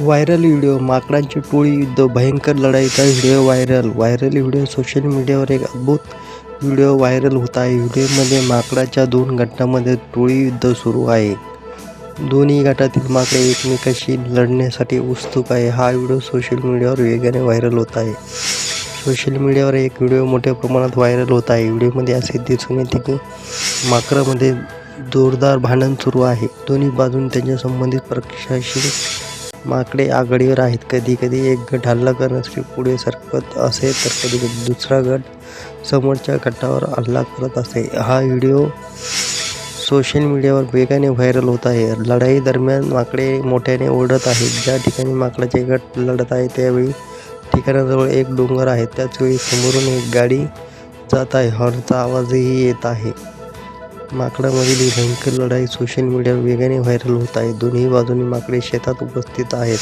Viral video माकडांची टोळी युद्ध भयंकर लढाईचा video viral. Viral video social मीडियावर एक अद्भुत व्हिडिओ व्हायरल होत आहे. व्हिडिओमध्ये माकडाच्या दोन गटांमध्ये टोळी युद्ध सुरू आहे. दोन्ही गटातील माकडे एकमेकाशी लढण्यासाठी उत्सुक आहे. हा व्हिडिओ सोशल मीडियावर वेगाने व्हायरल होत आहे. सोशल मीडियावर एक व्हिडिओ मोठ्या प्रमाणात व्हायरल होत आहे. व्हिडिओमध्ये असे दिसून येते की माकडामध्ये जोरदार भांडण सुरू आहे. दोन्ही बाजून त्यांच्या संबंधित प्रशासकीय माकडे आघाडीवर आहेत. कधी कधी एक गट हल्ला करण्यासाठी पुढे सरकत असे तर कधी कधी दुसरा गट समोरच्या गटावर हल्ला करत असे. हा व्हिडिओ सोशल मीडियावर वेगाने व्हायरल होत आहे. लढाई दरम्यान माकडे मोठ्याने ओढत आहेत. ज्या ठिकाणी माकडाचे गट लढत आहे त्यावेळी ठिकाणाजवळ एक डोंगर आहे. त्याचवेळी समोरून एक गाडी जात आहे. हॉर्नचा आवाजही येत आहे. माकडामधील ही भयंकर लढाई सोशल मीडियावर वेगाने व्हायरल होत आहे. दोन्ही बाजूंनी माकडे शेतात उपस्थित आहेत.